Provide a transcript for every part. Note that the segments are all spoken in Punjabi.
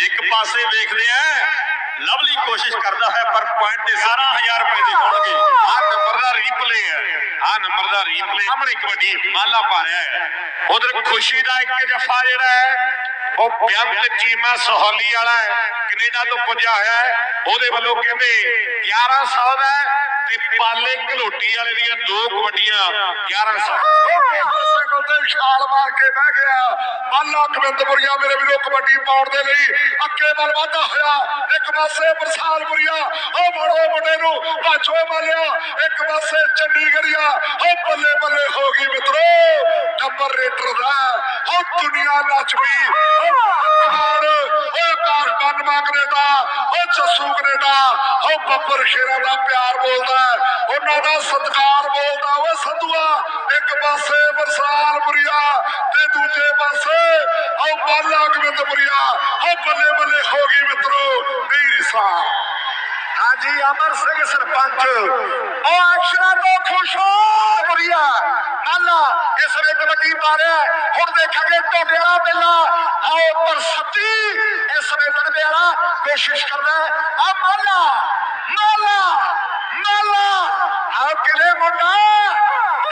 ਇੱਕ ਪਾਸੇ ਵੇਖਦੇ ਆ, ਲਵਲੀ ਕੋਸ਼ਿਸ਼ ਕਰਦਾ ਹੈ, ਪਰ ਪੁਆਇੰਟ ਤੇ 11000 ਰੁਪਏ ਦੇ ਹੋਣਗੇ। ਆ ਨੰਬਰ ਦਾ ਰੀਪਲੇ ਹੈ। ਆ ਨੰਬਰ ਦਾ ਰੀਪਲੇ ਸਾਹਮਣੇ ਕਬੱਡੀ ਮਾਲਾ ਪਾ ਰਿਹਾ ਹੈ। ਉਧਰ ਖੁਸ਼ੀ ਦਾ ਇੱਕ ਜਫਾ ਜਿਹੜਾ ਹੈ ਉਹ ਬਿਆੰਤ ਚੀਮਾ ਸਹੌਲੀ ਵਾਲਾ ਹੈ, ਕੈਨੇਡਾ ਤੋਂ ਪੁੱਜਿਆ ਹੋਇਆ ਹੈ, ਉਹਦੇ ਵੱਲੋਂ ਕਹਿੰਦੇ 1100 ਦਾ ਤੇ ਪਾਲੇ ਘਲੋਟੀ ਵਾਲੇ ਦੀਆਂ ਦੋ ਕਬੱਡੀਆਂ 1100 ਛਾਲ ਮਾਰ ਕੇ ਬਹਿ ਗਿਆ। ਬਾਲਾ ਗੋਬਿੰਦਪੁਰੀਆ ਮੇਰੇ ਵੀਰੋ ਕਬੱਡੀ ਪਾਉਣ ਦੇ ਲਈ। ਅੱਗੇ ਵੱਲ ਵਾਧਾ ਹੋਇਆ, ਇੱਕ ਪਾਸੇ ਬਰਸਾਲਪੁਰੀਆ, ਉਹ ਮੜੋ ਮੁੰਡੇ ਨੂੰ ਭਾਜੋ ਮਾਲਿਆ ਇੱਕ ਪਾਸੇ ਚੰਡੀਗੜੀਆ ਉਹ ਬੱਲੇ ਬੱਲੇ ਹੋ ਗਈ ਮਿੱਤਰੋ ਟੱਬਰ ਰੇਟਰ ਦਾ ਦੁਨੀਆ ਨੱਚ ਉਹ ਖਾਨ ਉਹ ਆਕਾਸ਼ ਬੰਨਮਾ ਕਨੇਡਾ ਉਹ ਜੱਸੂ ਕਨੇਡਾ ਉਹ ਬੱਬਰ ਸ਼ੇਰਾਂ ਦਾ ਪਿਆਰ ਬੋਲਦਾ ਉਹਨਾਂ ਦਾ ਸਤਿਕਾਰ ਬੋਲਦਾ ਓਏ ਸੰਧੂਆ। ਇੱਕ ਪਾਸੇ ਬਰਸਾਲ ਬੁਰੀਆ ਤੇ ਦੂਜੇ ਪਾਸੇ ਉਹ ਬਾਲਾ ਗੋਬਿੰਦਪੁਰੀਆ ਉਹ ਬੱਲੇ ਬੱਲੇ ਹੋ ਗਈ ਮਿੱਤਰੋ ਨਹੀਂ ਰਿਸਾ ਹਾਂਜੀ, ਅਮਰ ਸਿੰਘ ਸਰਪੰਚ। ਉਹ ਅਕਸ਼ਰਾਂ ਤੋਂ ਖੁਸ਼ ਹੋ ਬੁਰੀਆ ਨਾਲਾ ਇਸ ਵੇਲੇ ਕਬੱਡੀ ਪਾ ਰਿਹਾ ਹੁਣ ਦੇਖਾਂਗੇ ਟੋਡੇ ਵਾਲਾ ਮੇਲਾ ਆਓ ਪਰ ਸੱਤੀ ਇਸ ਵੇਲੇ ਲੜਦੇ ਵਾਲਾ ਕੋਸ਼ਿਸ਼ ਕਰਦਾ ਆ ਮਾਲਾ ਮਾਲਾ ਮਾਲਾ। ਆ ਕਿਲੇ ਮੁੰਡਾ।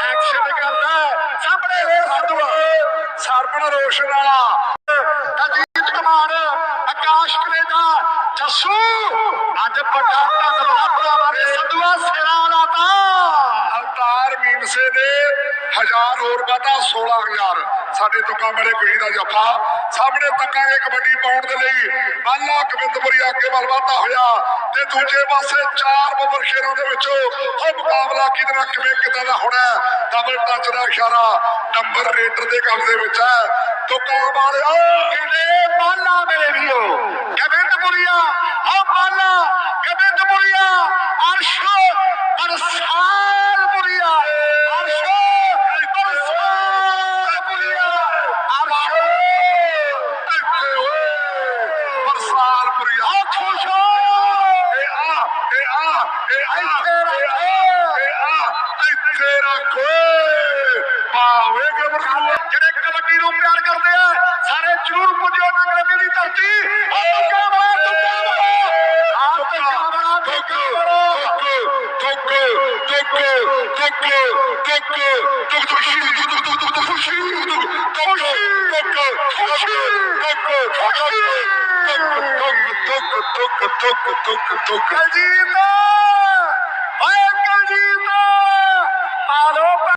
ਐਕਸ਼ਨ ਕਰਦਾ ਸਾਹਮਣੇ ਰੇਡ ਸੰਧੂਆ। ਸਰਪਣ ਰੋਸ਼ਨ ਵਾਲਾ। ਅਜੀਤ ਕੁਮਾਰ, ਆਕਾਸ਼ ਕਨੇਡਾ। ਜੱਸੂ, ਅੱਜ ਵੱਡਾ ਧੰਨਵਾਦ ਭਰਾਵਾਂ ਸੰਧੂਆ ਅਵਤਾਰ ਮੀਮਸੇ ਦੇ ਹਜ਼ਾਰ ਹੋਰ ਵਾਧਾ 16000 ਸਾਡੇ ਤੁਕਾਂ ਮੇਰੇ ਕੁੜੀ ਦਾ ਜੱਫਾ। ਸਾਹਮਣੇ ਤੱਕਾਂਗੇ ਕਬੱਡੀ ਪਾਉਣ ਦੇ ਲਈ। ਬਾਲਾ ਗੋਬਿੰਦਪੁਰੀ ਅੱਗੇ ਵੱਲ ਵਾਧਾ ਹੋਇਆ ਤੇ ਦੂਜੇ ਪਾਸੇ ਚਾਰ ਬੱਬਰ ਸ਼ੇਰਾਂ ਦੇ ਵਿੱਚੋਂ ਉਹ ਮੁਕਾਬਲਾ ਕਿਹਦੇ ਨਾਲ ਕਿਵੇਂ ਕਿਦਾਂ ਦਾ ਹੋਣਾ ਹੈ। ਡਬਲ ਟੱਚ ਦਾ ਇਸ਼ਾਰਾ ਨੰਬਰ ਰੇਟਰ ਦੇ ਕਬਜ਼ੇ ਵਿੱਚ ਹੈ। ਤੁਕਾਂ ਵਾਲਿਓ ਕਿਹਦੇ ਬਾਲਾ ਮੇਰੇ ਵੀਰੋ? ਗੋਬਿੰਦਪੁਰੀਆ ਆ ਬਾਲਾ ਗੋਬਿੰਦਪੁਰੀਆ ਅਰਸ਼ ਬਰਸਾਲਪੁਰੀਆ ਅਰਸ਼ ਬਰਸਾਲਪੁਰੀਆ ਅਰਸ਼ ਇੱਥੇ ਓਏ ਬਰਸਾਲਪੁਰੀਆ ਆ ਖੁਸ਼ ਹੋ ਇਹ ਆ ਇਹ ਆ ਇਹ ਆ ਇਹ ਆ ਇੱਥੇ ਰੱਖ ਓਏ ਪਾਵੇ ਗਬਰੂ ਜਿਹੜੇ ਕਬੱਡੀ ਨੂੰ ਪਿਆਰ ਕਰਦੇ ਆ ਸਾਰੇ ਜਰੂਰ ਪੁੱਜੋ ਨਗਰਦੇ ਦੀ ਧਰਤੀ ਉਹ ਤੁੱਕਾ ਮਾਰ ਤੁੱਕਾ ਮਾਰ ਆ ਤੁੱਕਾ ਮਾਰ ਤੁੱਕਾ ਤੁੱਕ ਤੁੱਕ ਤੁੱਕ ਤੁੱਕ